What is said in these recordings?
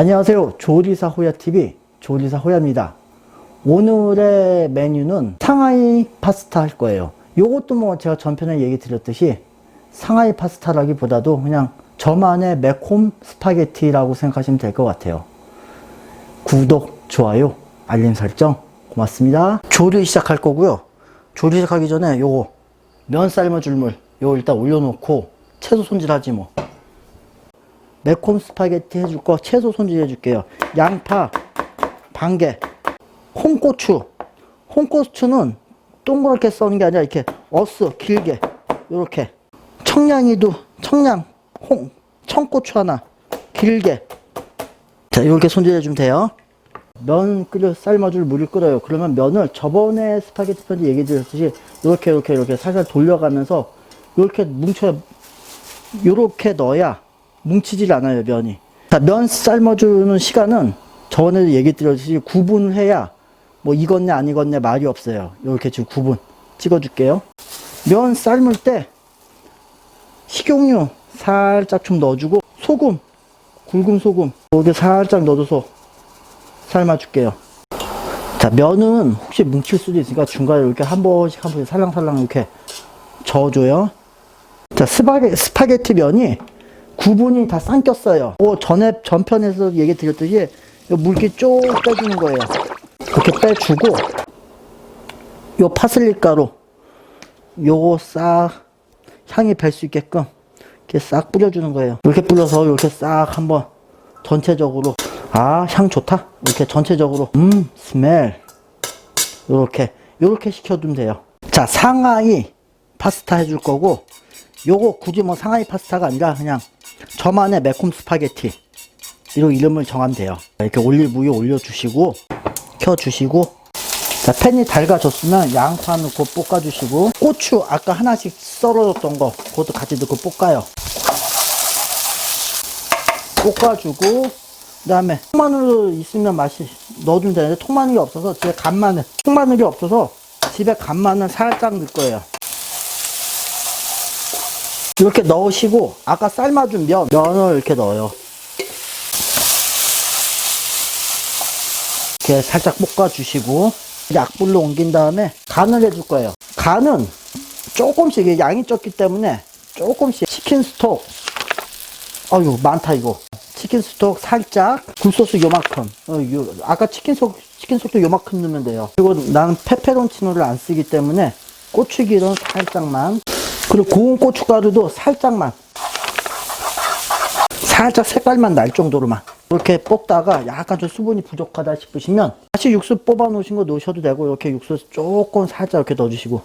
안녕하세요. 조리사 호야TV 조리사 호야입니다. 오늘의 메뉴는 상하이 파스타 할 거예요. 요것도 뭐 제가 전편에 얘기 드렸듯이 상하이 파스타라기보다도 그냥 저만의 매콤 스파게티라고 생각하시면 될 것 같아요. 구독, 좋아요, 알림 설정 고맙습니다. 조리 시작할 거고요. 조리 시작하기 전에 요거 면 삶아 줄 물 요거 일단 올려놓고 채소 손질하지 뭐. 매콤 스파게티 해줄 거 채소 손질해 줄게요. 양파 반 개, 홍고추. 홍고추는 동그랗게 써는 게 아니라 이렇게 어스 길게 요렇게 청량이도 청량 홍 청고추 하나 길게 자 이렇게 손질해 주면 돼요. 면 끓여 삶아줄 물을 끓여요. 그러면 면을 저번에 스파게티 편지 얘기 드렸듯이 이렇게 이렇게 이렇게 살살 돌려가면서 이렇게 뭉쳐 요렇게 넣어야 뭉치질 않아요, 면이. 자, 면 삶아주는 시간은 저번에도 얘기 드렸듯이 구분을 해야 뭐 익었네, 안 익었네 말이 없어요. 이렇게 지금 구분 찍어줄게요. 면 삶을 때 식용유 살짝 좀 넣어주고 소금, 굵은 소금 여기 살짝 넣어줘서 삶아줄게요. 자, 면은 혹시 뭉칠 수도 있으니까 중간에 이렇게 한 번씩 한 번씩 살랑살랑 이렇게 저어줘요. 자, 스파게, 스파게티 면이 구분이 다 삼켰어요. 어, 전에, 전편에서 얘기 드렸듯이 이 물기 쭉 빼주는 거예요. 이렇게 빼주고, 요 파슬리 가루, 요거 싹 향이 별수 있게끔 이렇게 싹 뿌려주는 거예요. 이렇게 뿌려서 이렇게 싹 한번 전체적으로, 아, 향 좋다. 이렇게 전체적으로, 음, 스멜. 요렇게, 요렇게 식혀두면 돼요. 자, 상하이 파스타 해줄 거고, 요거 굳이 뭐 상하이 파스타가 아니라 그냥 저만의 매콤 스파게티. 이런 이름을 정하면 돼요. 이렇게 올리브유 올려주시고 켜주시고. 자 팬이 달가졌으면 양파 넣고 볶아주시고. 고추 아까 하나씩 썰어줬던 거 그것도 같이 넣고 볶아요. 볶아주고 그 다음에 통마늘 있으면 맛이 넣어주면 되는데 통마늘이 없어서 집에 간마늘 통마늘이 없어서 집에 간마늘 살짝 넣을 거예요 이렇게 넣으시고 아까 삶아준 면 면을 이렇게 넣어요. 이렇게 살짝 볶아주시고 약불로 옮긴 다음에 간을 해줄 거예요. 간은 조금씩 양이 적기 때문에 조금씩 치킨 스톡. 어유 많다 이거. 치킨 스톡 살짝 굴소스 요만큼. 어, 요, 아까 치킨 속 치킨 속도 요만큼 넣으면 돼요. 그리고 난 페페론치노를 안 쓰기 때문에 고추기름 살짝만 그리고 고운 고춧가루도 살짝만. 살짝 색깔만 날 정도로만. 이렇게 볶다가 약간 좀 수분이 부족하다 싶으시면 다시 육수 뽑아 놓으신 거 넣으셔도 되고 이렇게 육수 조금 살짝 이렇게 넣어주시고.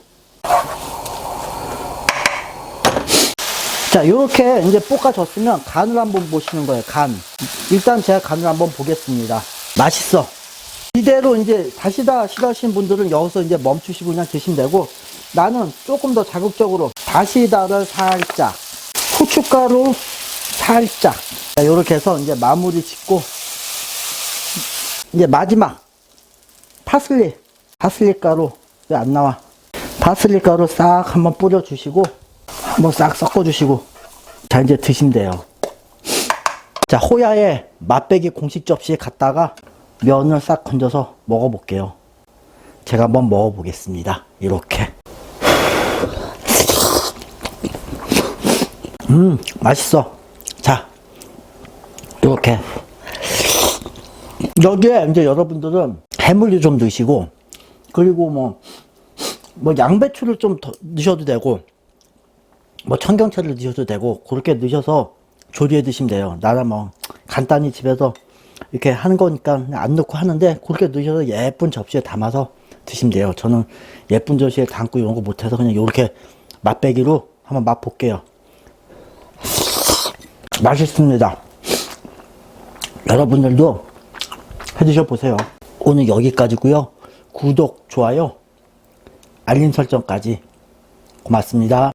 자 이렇게 이제 볶아졌으면 간을 한번 보시는 거예요 간. 일단 제가 간을 한번 보겠습니다. 맛있어. 이대로 이제 다시다 싫어하시는 분들은 여기서 이제 멈추시고 그냥 드시면 되고 나는 조금 더 자극적으로 다시다를 살짝 후춧가루 살짝. 자, 이렇게 해서 이제 마무리 짓고 이제 마지막 파슬리 파슬리 가루 왜 안 나와. 파슬리 가루 싹 한번 뿌려 주시고 한번 싹 섞어 주시고. 자 이제 드시면 돼요. 자 호야의 맛배기 공식 접시에 갖다가 면을 싹 건져서 먹어볼게요. 제가 한번 먹어보겠습니다. 이렇게 음, 맛있어. 자, 이렇게. 여기에 이제 여러분들은 해물도 좀 넣으시고, 그리고 뭐, 뭐 양배추를 좀더 넣으셔도 되고, 뭐 청경채를 넣으셔도 되고, 그렇게 넣으셔서 조리해 드시면 돼요. 나는 뭐, 간단히 집에서 이렇게 하는 거니까 안 넣고 하는데, 그렇게 넣으셔서 예쁜 접시에 담아서 드시면 돼요. 저는 예쁜 접시에 담고 이런 거 못해서 그냥 이렇게 맛배기로 한번 맛볼게요. 맛있습니다. 여러분들도 해 드셔 보세요. 오늘 여기까지고요. 구독, 좋아요, 알림 설정까지 고맙습니다.